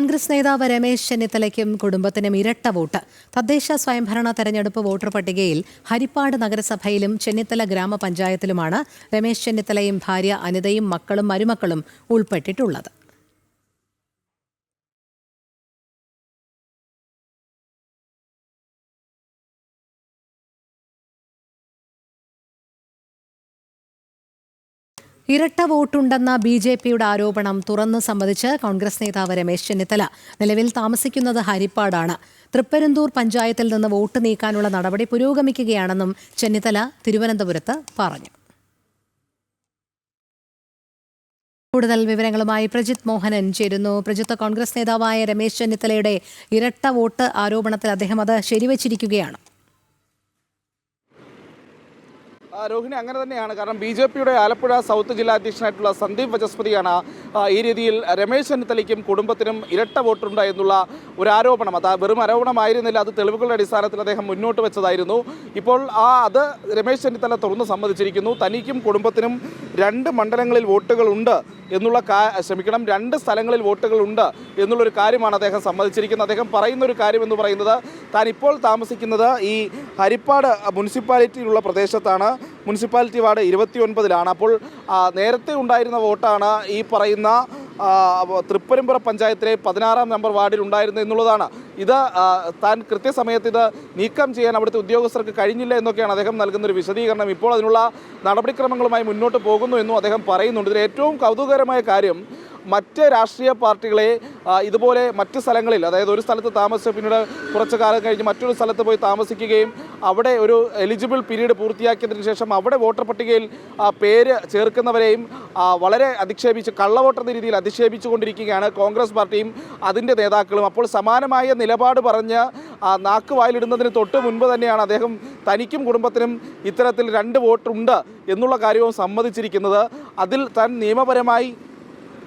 കോൺഗ്രസ് നേതാവ് രമേശ് ചെന്നിത്തലയ്ക്കും കുടുംബത്തിനും ഇരട്ട വോട്ട്. തദ്ദേശ സ്വയംഭരണ തെരഞ്ഞെടുപ്പ് വോട്ടർ പട്ടികയിൽ ഹരിപ്പാട് നഗരസഭയിലും ചെന്നിത്തല ഗ്രാമപഞ്ചായത്തിലുമാണ് രമേശ് ചെന്നിത്തലയും ഭാര്യ അനിതയും മക്കളും മരുമക്കളും ഉൾപ്പെട്ടിട്ടുള്ളത്. ഇരട്ട വോട്ടുണ്ടെന്ന ബി ജെ പിയുടെ ആരോപണം തുറന്ന് സമ്മതിച്ച് കോൺഗ്രസ് നേതാവ് രമേശ് ചെന്നിത്തല. നിലവിൽ താമസിക്കുന്നത് ഹരിപ്പാടാണ്. തൃപ്പരന്തൂർ പഞ്ചായത്തിൽ നിന്ന് വോട്ട് നീക്കാനുള്ള നടപടി പുരോഗമിക്കുകയാണെന്നും ചെന്നിത്തല തിരുവനന്തപുരത്ത് പറഞ്ഞു. കൂടുതൽ വിവരങ്ങളുമായി പ്രജിത് മോഹനൻ ചേരുന്നു. പ്രജിത്ത് കോൺഗ്രസ് നേതാവായ രമേശ് ചെന്നിത്തലയുടെ ഇരട്ട വോട്ട് ആരോപണത്തിൽ അദ്ദേഹം അത് ശരിവച്ചിരിക്കുകയാണ് ആ, രോഹിണി അങ്ങനെ തന്നെയാണ്. കാരണം ബി ജെ പിയുടെ ആലപ്പുഴ സൗത്ത് ജില്ലാ അധ്യക്ഷനായിട്ടുള്ള സന്ദീപ് വചസ്പതിയാണ് ഈ രീതിയിൽ രമേശ് ചെന്നിത്തലയ്ക്കും കുടുംബത്തിനും ഇരട്ട വോട്ടുണ്ട് എന്നുള്ള ഒരു ആരോപണം. അത് വെറും ആരോപണമായിരുന്നില്ല അത് തെളിവുകളുടെ അടിസ്ഥാനത്തിൽ അദ്ദേഹം മുന്നോട്ട് വെച്ചതായിരുന്നു. ഇപ്പോൾ ആ അത് രമേശ് ചെന്നിത്തല തുറന്നു സമ്മതിച്ചിരിക്കുന്നു. തനിക്കും കുടുംബത്തിനും രണ്ട് മണ്ഡലങ്ങളിൽ വോട്ടുകളുണ്ട് എന്നുള്ള കാ ക്ഷമിക്കണം രണ്ട് സ്ഥലങ്ങളിൽ വോട്ടുകളുണ്ട് എന്നുള്ളൊരു കാര്യമാണ് അദ്ദേഹം സമ്മതിച്ചിരിക്കുന്നത്. അദ്ദേഹം പറയുന്ന ഒരു കാര്യം എന്ന് പറയുന്നത് താൻ ഇപ്പോൾ താമസിക്കുന്നത് ഈ ഹരിപ്പാട് മുനിസിപ്പാലിറ്റിയിലുള്ള പ്രദേശത്താണ്. മുനിസിപ്പാലിറ്റി വാർഡ് ഇരുപത്തി ഒൻപതിലാണ് അപ്പോൾ നേരത്തെ ഉണ്ടായിരുന്ന വോട്ടാണ് ഈ പറയുന്ന തൃപ്പരമ്പുറ പഞ്ചായത്തിലെ പതിനാറാം നമ്പർ വാർഡിൽ ഉണ്ടായിരുന്നു എന്നുള്ളതാണ്. ഇത് താൻ കൃത്യസമയത്ത് ഇത് നീക്കം ചെയ്യാൻ അവിടുത്തെ ഉദ്യോഗസ്ഥർക്ക് കഴിഞ്ഞില്ല എന്നൊക്കെയാണ് അദ്ദേഹം നൽകുന്ന ഒരു വിശദീകരണം. ഇപ്പോൾ അതിനുള്ള നടപടിക്രമങ്ങളുമായി മുന്നോട്ട് പോകുന്നു എന്നും അദ്ദേഹം പറയുന്നുണ്ട്. ഇതിൽ ഏറ്റവും കൗതുകകരമായ കാര്യം മറ്റ് രാഷ്ട്രീയ പാർട്ടികളെ ഇതുപോലെ മറ്റ് സ്ഥലങ്ങളിൽ അതായത് ഒരു സ്ഥലത്ത് താമസിച്ച് പിന്നീട് കുറച്ച് കാലം കഴിഞ്ഞ് മറ്റൊരു സ്ഥലത്ത് പോയി താമസിക്കുകയും അവിടെ ഒരു എലിജിബിൾ പീരീഡ് പൂർത്തിയാക്കിയതിനു ശേഷം അവിടെ വോട്ടർ പട്ടികയിൽ പേര് ചേർക്കുന്നവരെയും വളരെ അധിക്ഷേപിച്ച് കള്ളവോട്ട് എന്ന രീതിയിൽ അധിക്ഷേപിച്ചുകൊണ്ടിരിക്കുകയാണ് കോൺഗ്രസ് പാർട്ടിയും അതിന്റെ നേതാക്കളും. അപ്പോൾ സമാനമായ നിലപാട് പറഞ്ഞ് നാക്ക് വായിലിടുന്നതിന് തൊട്ട് മുൻപ് തന്നെയാണ് അദ്ദേഹം തനിക്കും കുടുംബത്തിനും ഇത്തരത്തിൽ രണ്ട് വോട്ടുണ്ട് എന്നുള്ള കാര്യവും സമ്മതിച്ചിരിക്കുന്നത്. അതിൽ താൻ നിയമപരമായി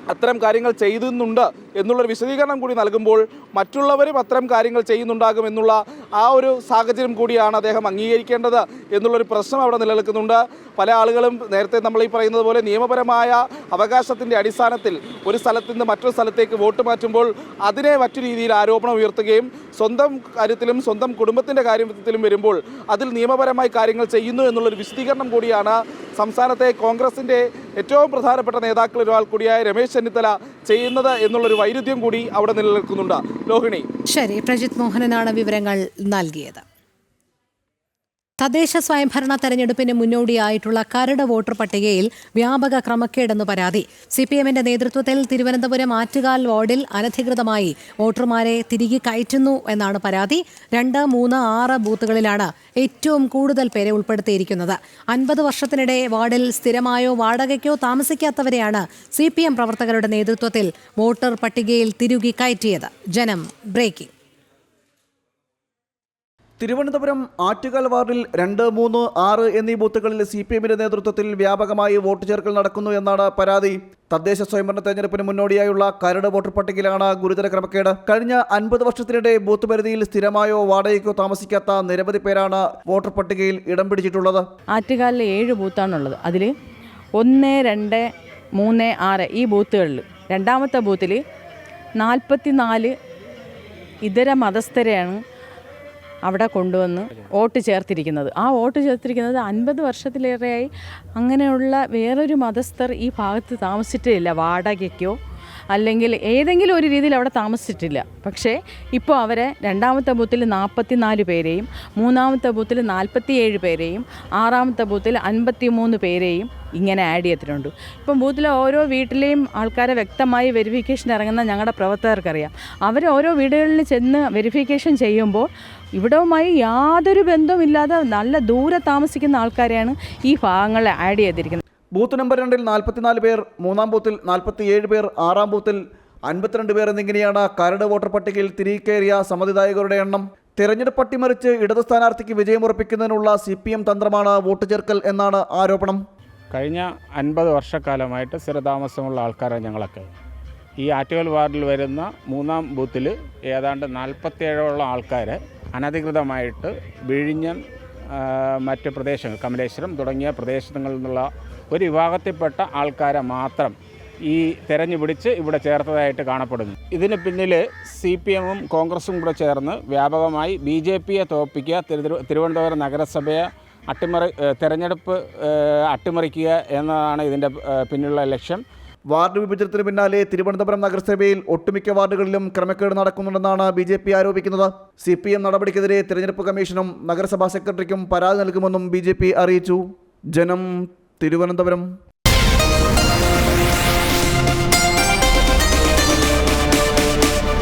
അത്തരം കാര്യങ്ങൾ ചെയ്യുന്നുണ്ട് എന്നുള്ളൊരു വിശദീകരണം കൂടി നൽകുമ്പോൾ മറ്റുള്ളവരും അത്തരം കാര്യങ്ങൾ ചെയ്യുന്നുണ്ടാകും എന്നുള്ള ആ ഒരു സാഹചര്യം കൂടിയാണ് അദ്ദേഹം അംഗീകരിക്കേണ്ടത് എന്നുള്ളൊരു പ്രശ്നം അവിടെ നിലനിൽക്കുന്നുണ്ട്. പല ആളുകളും നേരത്തെ നമ്മൾ ഈ പറയുന്നത് പോലെ നിയമപരമായ അവകാശത്തിന്റെ അടിസ്ഥാനത്തിൽ ഒരു സ്ഥലത്ത് നിന്ന് മറ്റൊരു സ്ഥലത്തേക്ക് വോട്ട് മാറ്റുമ്പോൾ അതിനെ മറ്റു രീതിയിൽ ആരോപണം ഉയർത്തുകയും സ്വന്തം കാര്യത്തിലും സ്വന്തം കുടുംബത്തിന്റെ കാര്യത്തിലും വരുമ്പോൾ അതിൽ നിയമപരമായി കാര്യങ്ങൾ ചെയ്യുന്നു എന്നുള്ളൊരു വിശദീകരണം കൂടിയാണ് സംസ്ഥാനത്തെ കോൺഗ്രസിന്റെ ഏറ്റവും പ്രധാനപ്പെട്ട നേതാക്കളിൽ ഒരാൾ കൂടിയായ രമേശ് ചെന്നിത്തല ചെയ്യുന്നത് എന്നുള്ളൊരു വൈരുദ്ധ്യം കൂടി അവിടെ നിലനിൽക്കുന്നുണ്ട്. ലോഹിണി ശരി പ്രജിത് മോഹനനാണ് വിവരങ്ങൾ നൽകിയത്. തദ്ദേശ സ്വയംഭരണ തെരഞ്ഞെടുപ്പിന് മുന്നോടിയായിട്ടുള്ള കരട് വോട്ടർ പട്ടികയിൽ വ്യാപക ക്രമക്കേടെന്ന് പരാതി. സി പി എമ്മിന്റെ നേതൃത്വത്തിൽ തിരുവനന്തപുരം ആറ്റുകാൽ വാർഡിൽ അനധികൃതമായി വോട്ടർമാരെ തിരികെ കയറ്റുന്നു എന്നാണ് പരാതി. രണ്ട് മൂന്ന് ആറ് ബൂത്തുകളിലാണ് ഏറ്റവും കൂടുതൽ പേരെ ഉൾപ്പെടുത്തിയിരിക്കുന്നത്. അൻപത് വർഷത്തിനിടെ വാർഡിൽ സ്ഥിരമായോ വാടകയ്ക്കോ താമസിക്കാത്തവരെയാണ് സി പി എം പ്രവർത്തകരുടെ നേതൃത്വത്തിൽ വോട്ടർ പട്ടികയിൽ തിരുകി കയറ്റിയത്. ജനം ബ്രേക്കിംഗ്. തിരുവനന്തപുരം ആറ്റുകാൽ വാർഡിൽ രണ്ട് മൂന്ന് ആറ് എന്നീ ബൂത്തുകളിൽ സി പി എമ്മിന്റെ നേതൃത്വത്തിൽ വ്യാപകമായി വോട്ട് ചേർക്കൽ നടക്കുന്നു എന്നാണ് പരാതി. തദ്ദേശ സ്വയംഭരണ തെരഞ്ഞെടുപ്പിന് മുന്നോടിയായുള്ള കരട് വോട്ടർ പട്ടികയിലാണ് ഗുരുതര ക്രമക്കേട്. കഴിഞ്ഞ അൻപത് വർഷത്തിനിടെ ബൂത്ത് പരിധിയിൽ സ്ഥിരമായോ വാടകയ്ക്കോ താമസിക്കാത്ത നിരവധി പേരാണ് വോട്ടർ പട്ടികയിൽ ഇടം പിടിച്ചിട്ടുള്ളത്. ആറ്റുകാലിലെ ഏഴ് ബൂത്താണുള്ളത്. അതിൽ ഒന്ന് രണ്ട് മൂന്ന് ആറ് ഈ ബൂത്തുകളിൽ രണ്ടാമത്തെ ബൂത്തിൽ നാൽപ്പത്തി നാല് ഇതര മതസ്ഥരെയാണ് അവിടെ കൊണ്ടുവന്ന് വോട്ട് ചേർത്തിരിക്കുന്നത്. ആ വോട്ട് ചേർത്തിരിക്കുന്നത് അൻപത് വർഷത്തിലേറെയായി അങ്ങനെയുള്ള വേറൊരു മതസ്ഥർ ഈ ഭാഗത്ത് താമസിച്ചിട്ടില്ല. വാടകയ്ക്കോ അല്ലെങ്കിൽ ഏതെങ്കിലും ഒരു രീതിയിൽ അവിടെ താമസിച്ചിട്ടില്ല. പക്ഷേ ഇപ്പോൾ അവരെ രണ്ടാമത്തെ ബൂത്തിൽ നാൽപ്പത്തി നാല് പേരെയും മൂന്നാമത്തെ ബൂത്തിൽ നാൽപ്പത്തിയേഴ് പേരെയും ആറാമത്തെ ബൂത്തിൽ അൻപത്തി മൂന്ന് പേരെയും ഇങ്ങനെ ആഡ് ചെയ്തിട്ടുണ്ട്. ഇപ്പം ബൂത്തിലെ ഓരോ വീട്ടിലെയും ആൾക്കാരെ വ്യക്തമായി വെരിഫിക്കേഷൻ ഇറങ്ങുന്ന ഞങ്ങളുടെ പ്രവർത്തകർക്കറിയാം. അവർ ഓരോ വീടുകളിൽ ചെന്ന് വെരിഫിക്കേഷൻ ചെയ്യുമ്പോൾ ഇവിടവുമായി യാതൊരു ബന്ധവുമില്ലാതെ നല്ല ദൂരെ താമസിക്കുന്ന ആൾക്കാരെയാണ് ഈ ഭാഗങ്ങളിൽ ആഡ് ചെയ്തിരിക്കുന്നത്. ബൂത്ത് നമ്പർ രണ്ടിൽ നാൽപ്പത്തിനാല് പേർ മൂന്നാം ബൂത്തിൽ നാൽപ്പത്തിയേഴ് പേർ ആറാം ബൂത്തിൽ അൻപത്തിരണ്ട് പേർ എന്നിങ്ങനെയാണ് കരട് വോട്ടർ പട്ടികയിൽ തിരികെ കയറിയ സമ്മതിദായകരുടെ എണ്ണം. തെരഞ്ഞെടുപ്പ് അട്ടിമറിച്ച് ഇടത് സ്ഥാനാർത്ഥിക്ക് വിജയമുറപ്പിക്കുന്നതിനുള്ള സി പി എം തന്ത്രമാണ് വോട്ട് ചേർക്കൽ എന്നാണ് ആരോപണം. കഴിഞ്ഞ അൻപത് വർഷക്കാലമായിട്ട് സ്ഥിരതാമസമുള്ള ആൾക്കാരാണ് ഞങ്ങളൊക്കെ. ഈ ആറ്റുകൽ വാർഡിൽ വരുന്ന മൂന്നാം ബൂത്തിൽ ഏതാണ്ട് നാൽപ്പത്തേഴോളം ആൾക്കാർ അനധികൃതമായിട്ട് വിഴിഞ്ഞൻ മറ്റ് പ്രദേശങ്ങൾ കമലേശ്വരം തുടങ്ങിയ പ്രദേശങ്ങളിൽ നിന്നുള്ള ഒരു വിഭാഗത്തിൽപ്പെട്ട ആൾക്കാരെ മാത്രം ഈ തെരഞ്ഞു പിടിച്ച് ഇവിടെ ചേർത്തതായിട്ട് കാണപ്പെടുന്നു. ഇതിന് പിന്നിൽ സി പി എമ്മും കോൺഗ്രസും കൂടെ ചേർന്ന് വ്യാപകമായി ബി ജെ പിയെ തോൽപ്പിക്കുക തിരുവനന്തപുരം നഗരസഭയെ അട്ടിമറി തെരഞ്ഞെടുപ്പ് അട്ടിമറിക്കുക എന്നതാണ് ഇതിന്റെ പിന്നിലുള്ള ലക്ഷ്യം. വാർഡ് വിഭജനത്തിന് പിന്നാലെ തിരുവനന്തപുരം നഗരസഭയിൽ ഒട്ടുമിക്ക വാർഡുകളിലും ക്രമക്കേട് നടക്കുന്നുണ്ടെന്നാണ് ബി ജെ പി ആരോപിക്കുന്നത്. സി പി എം നടപടിക്കെതിരെ തിരഞ്ഞെടുപ്പ് കമ്മീഷനും നഗരസഭാ സെക്രട്ടറിക്കും പരാതി നൽകുമെന്നും ബി ജെ പി അറിയിച്ചു. ജനം തിരുവനന്തപുരം.